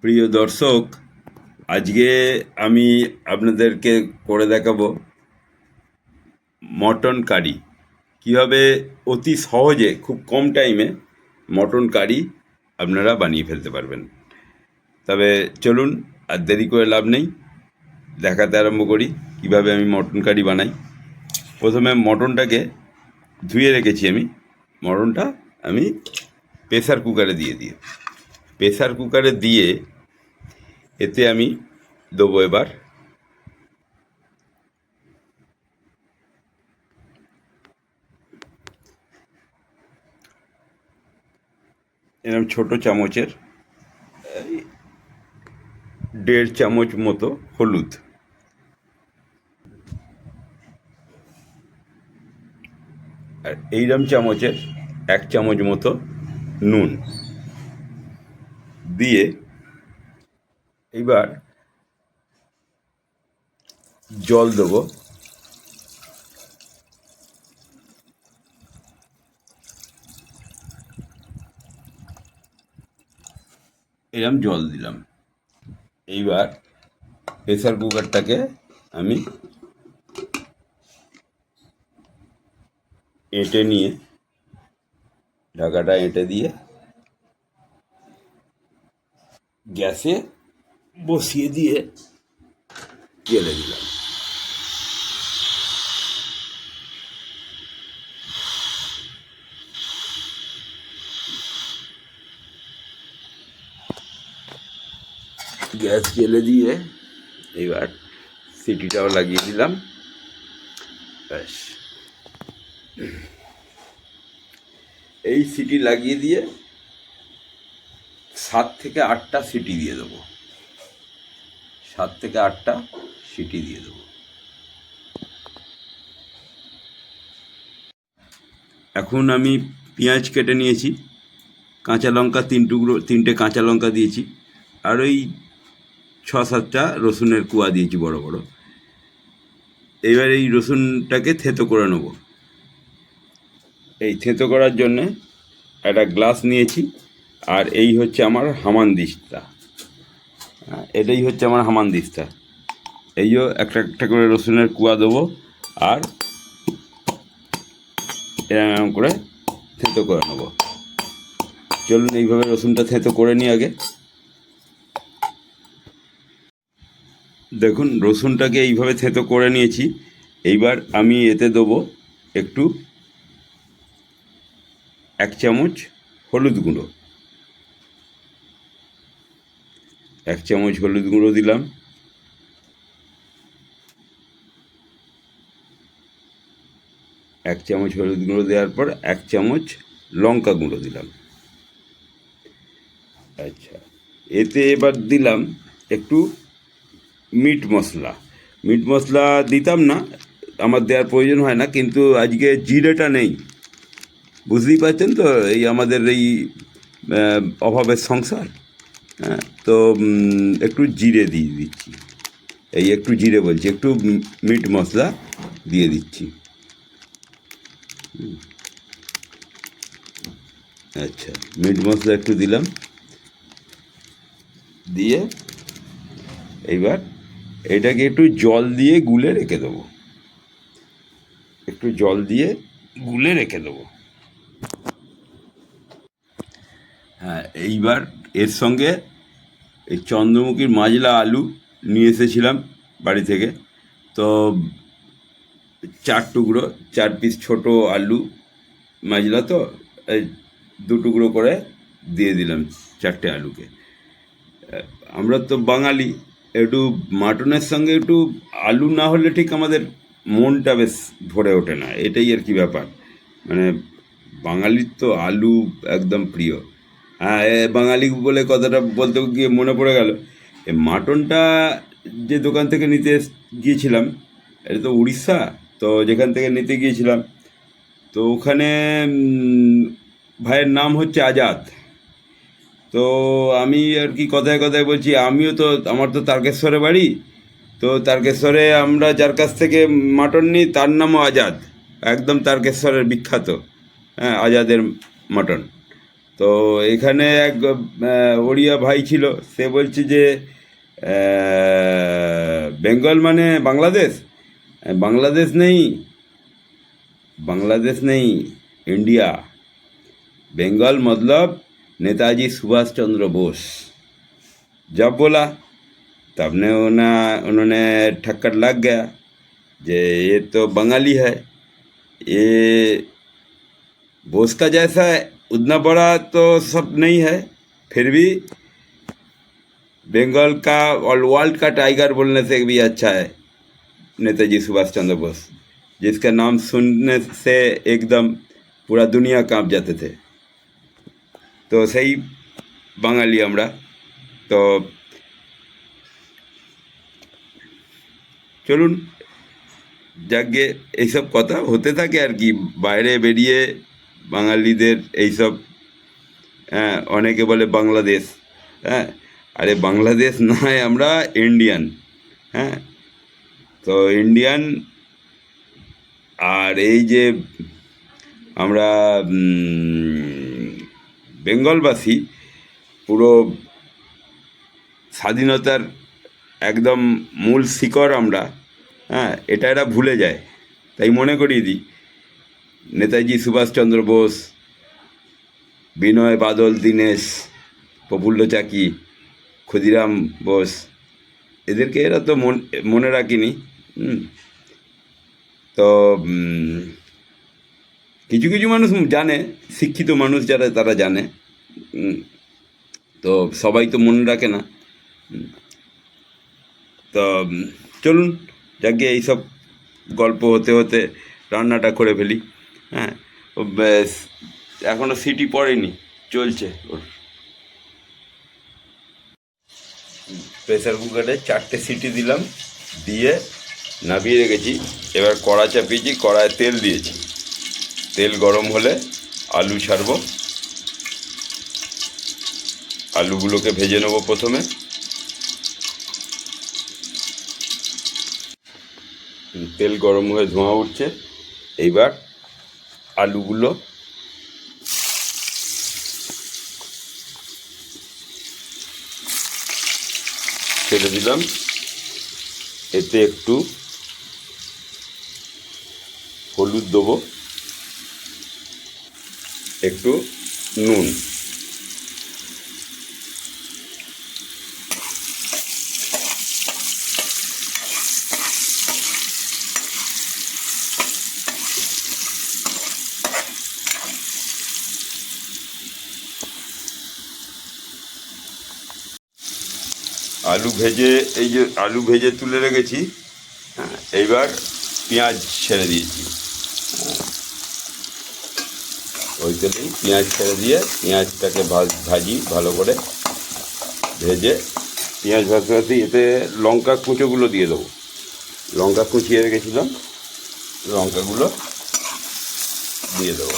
প্রিয় দর্শক, আজকে আমি আপনাদেরকে করে দেখাবো মটন কারি। কীভাবে অতি সহজে, খুব কম টাইমে মটন কারি আপনারা বানিয়ে ফেলতে পারবেন। তবে চলুন, আর দেরি করে লাভ নেই। দেখাতে আরম্ভ করি, কীভাবে আমি মটন কারি বানাই। প্রথমে মটনটাকে ধুয়ে রেখেছি আমি। মটনটা আমি প্রেসার কুকারে দিয়ে দিয়ে। প্রেসার কুকারে দিয়ে এতে আমি দেবো এবার এরকম ছোট চামচের দেড় চামচ মতো হলুদ। আর এইরকম চামচের এক চামচ মতো নুন দিয়ে এইবার জল দেবো। এরম জল দিলাম। এইবার প্রেসার কুকারটাকে আমি এঁটে নিয়ে ঢাকাটা এঁটে দিয়ে গ্যাসে বসিয়ে দিয়ে জেলে দিলাম। গ্যাস জেলে দিয়ে এবার সিটিটাও লাগিয়ে দিলাম। ব্যাস। এই সিটি লাগিয়ে দিয়ে সাত থেকে আটটা সিটি দিয়ে দেবো। সাত থেকে আটটা সিটি দিয়ে দেবো। এখন আমি পেঁয়াজ কেটে নিয়েছি, কাঁচা লঙ্কা তিন টুকরো, তিনটে কাঁচা লঙ্কা দিয়েছি, আর ওই ছ সাতটা রসুনের কুয়া দিয়েছি বড় বড়। এবার এই রসুনটাকে থেতো করে নেব। এই থেতো করার জন্যে একটা গ্লাস নিয়েছি আর এই হচ্ছে আমার হামানদিস্তা হ্যাঁ, এটাই হচ্ছে আমার হামানদিস্তা এইও একটা একটা করে রসুনের কুয়া দেবো আর এরকম করে থেতো করে নেব। চলুন এইভাবে রসুনটা থেতো করে নিই আগে। দেখুন রসুনটাকে এইভাবে থেতো করে নিয়েছি। এইবার আমি এতে দেবো একটু এক চামচ হলুদ গুঁড়ো। এক চামচ হলুদ গুঁড়ো দিলাম। এক চামচ হলুদ গুঁড়ো দেওয়ার পর এক চামচ লঙ্কা গুঁড়ো দিলাম। আচ্ছা এতে এবার দিলাম একটু মিট মশলা। মিট মশলা দিতাম না, আমার দেওয়ার প্রয়োজন হয় না, কিন্তু আজকে জিরেটা নেই। বুঝতেই পারছেন তো? এই আমাদের এই অভাবের সংসার। হ্যাঁ তো একটু জিরে দিয়ে দিচ্ছি। এই একটু জিরে বলছি, একটু মিট মশলা দিয়ে দিচ্ছি। আচ্ছা মিট মশলা একটু দিলাম। দিয়ে এইবার এটাকে একটু জল দিয়ে গুলে রেখে দেবো। একটু জল দিয়ে গুলে রেখে দেবো। হ্যাঁ এইবার এর সঙ্গে এই চন্দ্রমুখীর মাজলা আলু নিয়ে এসেছিলাম বাড়ি থেকে। তো চার টুকরো, চার পিস ছোট আলু মাজলা তো, এই দু টুকরো করে দিয়ে দিলাম চারটে আলুকে। আমরা তো বাঙালি, একটু মাটনের সঙ্গে একটু আলু না হলে ঠিক আমাদের মনটা বেশ ভরে ওঠে না, এটাই আর কি ব্যাপার। মানে বাঙালির তো আলু একদম প্রিয়। হ্যাঁ বাঙালি বলে কথাটা বলতে গিয়ে মনে পড়ে গেল। এ মাটনটা যে দোকান থেকে নিতে গিয়েছিলাম, এটা তো উড়িষ্যা, তো যেখান থেকে নিতে গিয়েছিলাম, তো ওখানে ভাইয়ের নাম হচ্ছে আজাদ। তো আমি আর কি কথায় কথায় বলছি, আমিও তো, আমার তো তারকেশ্বরে বাড়ি, তো তারকেশ্বরে আমরা যার কাছ থেকে মাটন নিই, তার নামও আজাদ। একদম তারকেশ্বরের বিখ্যাত। হ্যাঁ আজাদের মাটন তো এখানে এক আহ, ওড়িয়া ভাই ছিল সে বলছে যে আহ, বেঙ্গল মানে বাংলাদেশ আহ, বাংলাদেশ নেই बांग्लादेश नहीं इंडिया बंगाल मतलब नेताजी सुभाष चंद्र बोस जब बोला तब ने उन्हें उन्होंने ठक्कर लग गया जे ये तो बंगाली है ये बोस का जैसा है उतना बड़ा तो सब नहीं है फिर भी बंगाल का और वर्ल्ड का टाइगर बोलने से भी अच्छा है नेताजी सुभाष चंद्र बोस जिसका नाम सुनने से एकदम पूरा दुनिया कांप जाते थे তো সেই বাঙালি আমরা তো চলুন যাকে এইসব কথা হতে থাকে আর কি বাইরে বেরিয়ে বাঙালিদের এইসব হ্যাঁ অনেকে বলে বাংলাদেশ হ্যাঁ আরে বাংলাদেশ নয় আমরা ইন্ডিয়ান হ্যাঁ তো ইন্ডিয়ান, আর এই যে আমরা বেঙ্গলবাসী, পুরো স্বাধীনতার একদম মূল শিকড় আমরা হ্যাঁ এটা এরা ভুলে যায়, তাই মনে করিয়ে দিই। নেতাজি সুভাষচন্দ্র বোস, বিনয় বাদল, দীনেশ, প্রফুল্ল চাকি, ক্ষুদিরাম বোস, এদেরকে এরা তো মন রাখিনি তো কিছু কিছু মানুষ জানে, শিক্ষিত মানুষ যারা, তারা জানে তো সবাই তো মনে রাখে না তো চলুন, যাকে এইসব গল্প হতে হতে রান্নাটা করে ফেলি। হ্যাঁ এখনও সিটি পড়েনি, চলছে ওর। প্রেসার কুকারে চারটে সিটি দিলাম, দিয়ে নামিয়ে রেখেছি। এবার কড়া চাপিয়েছি, কড়ায় তেল দিয়েছি। তেল গরম হলে আলু ছাড়বো। আলুগুলোকে ভেজে নেব প্রথমে। তেল গরম হয়ে ধোঁয়া উঠছে। এইবার আলুগুলো। ছেড়ে দিলাম। এতে একটু হলুদ দেবো। একটু নুন। আলু ভেজে, এই যে আলু ভেজে তুলে রেখেছি হ্যাঁ এইবার পেঁয়াজ ছেড়ে দিয়েছি হ্যাঁ। ওই তেলেই পেঁয়াজ ছেড়ে দিয়ে পেঁয়াজটাকে ভাজ, ভাজি, ভালো করে ভেজে, পেঁয়াজ ভাজতে ভাজতে এতে লঙ্কা কুচোগুলো দিয়ে দেবো লঙ্কা কুচিয়ে রেখেছিলাম, লঙ্কাগুলো দিয়ে দেবো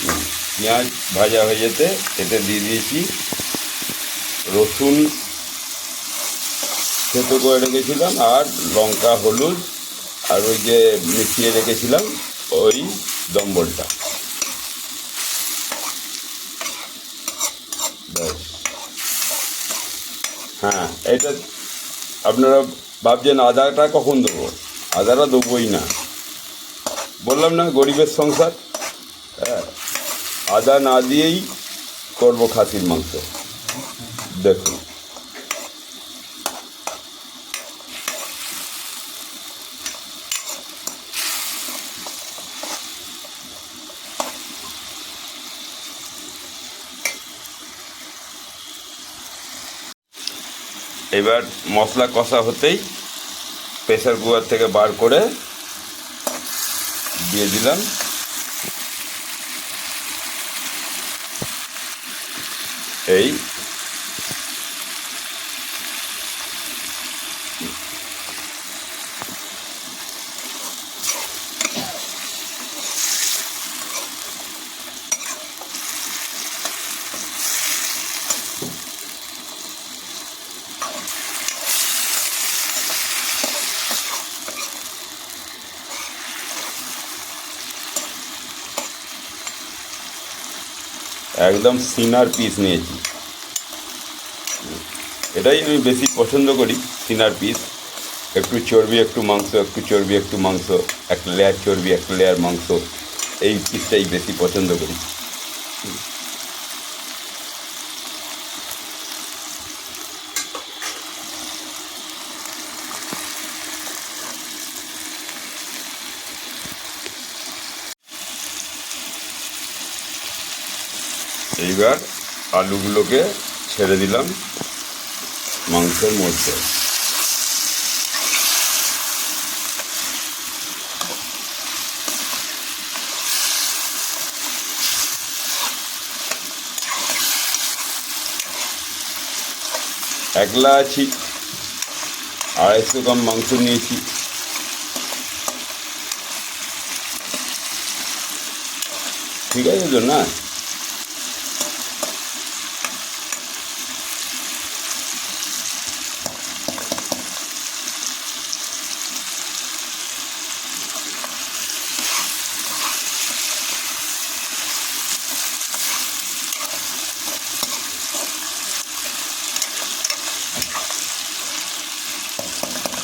হুম, পেঁয়াজ ভাজা হয়ে যেতে, এতে দিয়ে দিয়েছি রসুন, থেতো করে রেখেছিলাম, আর লঙ্কা, হলুদ, আর ওই যে মিশিয়ে রেখেছিলাম, ওই দম্বলটা। হ্যাঁ এটা আপনারা ভাবছেন আদাটা কখন দেবো? আদাটা দেবোই না। বললাম না, গরিবের সংসার হ্যাঁ। আদা না দিয়েই করব খাসির মাংস। দেখুন। এবার মশলা কষা হতেই প্রেসার কুকার থেকে বার করে দিয়ে দিলাম। এই একদম সিনার পিস নিয়েছি। এটাই আমি বেশি পছন্দ করি, সিনার পিস একটু চর্বি, একটু মাংস, একটু চর্বি, একটু মাংস, এক লেয়ার চর্বি একটা লেয়ার মাংস, এই পিসটাই বেশি পছন্দ করি। এইবার আলুগুলোকে ছেড়ে দিলাম মাংসের মধ্যে। একলা আছি, আড়াইশো গ্রাম মাংস নিয়েছি। ঠিক আছে তো না?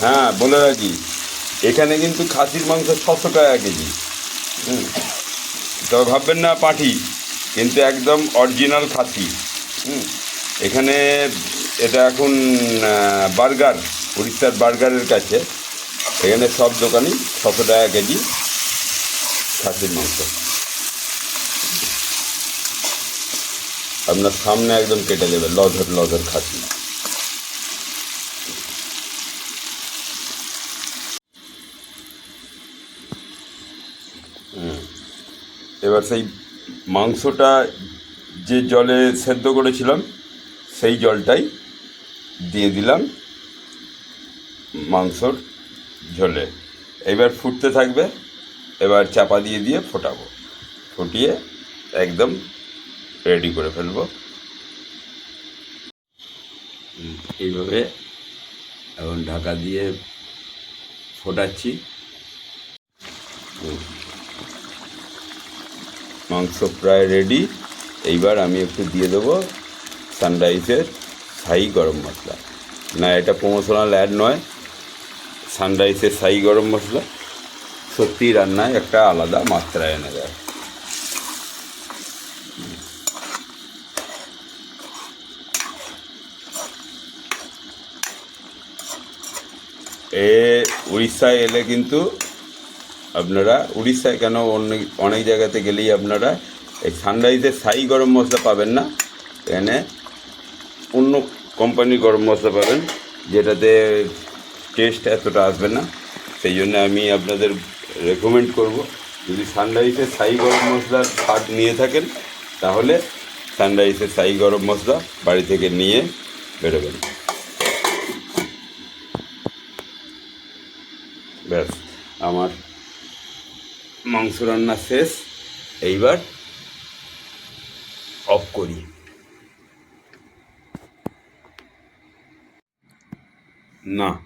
হ্যাঁ বলে রাখি। এখানে কিন্তু খাসির মাংস ছশো টাকা কেজি। হুম। তো ভাববেন না, পাঠি, কিন্তু একদম অরিজিনাল খাসি। হুম। এখানে এটা এখন বার্গার, উড়িষ্যার বার্গারের কাছে। এখানে সব দোকানই ছশো টাকা কেজি খাসির মাংস। আপনার সামনে একদম কেটে দেবে লধর লধর খাসি। এবার সেই মাংসটা যে জলে সেদ্ধ করেছিলাম, সেই জলটাই দিয়ে দিলাম মাংসর ঝোলে। এবার ফুটতে থাকবে, এবার চাপা দিয়ে দিয়ে ফোটাবো। ফুটিয়ে একদম রেডি করে ফেলব। এইভাবে এখন ঢাকা দিয়ে ফোটাচ্ছি। মাংস প্রায় রেডি এইবার আমি একটু দিয়ে দেবো সানরাইজের সাই গরম মশলা। না, এটা প্রমোশনাল অ্যাড নয়। সানরাইজের সাই গরম মশলা। সত্যি রান্নায় একটা আলাদা মাত্রা এনে দেয়। এ উড়িষ্যায় এলে কিন্তু আপনারা উড়িষ্যায় কেন অনেক অনেক জায়গাতে গেলেই আপনারা এই সানরাইজের সাই গরম মশলা পাবেন না? এখানে অন্য কোম্পানির গরম মশলা পাবেন, যেটাতে টেস্ট এতটা আসবে না। সেই জন্য আমি আপনাদের রেকমেন্ড করব, যদি সানরাইজের সাই গরম মশলার স্বাদ নিয়ে থাকেন, তাহলে সানরাইজের সাই গরম মশলা বাড়ি থেকে নিয়ে বেরোবেন। ব্যাস, আমার মাংস রান্না শেষ। এইবার অফ করি। না,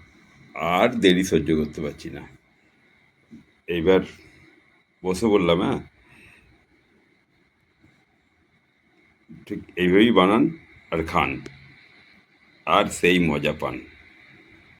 আর দেরি সহ্য করতে পারছি না। এইবার বসে বললাম হ্যাঁ? ঠিক এইভাবেই বানান আর খান। আর সেই মজা পান।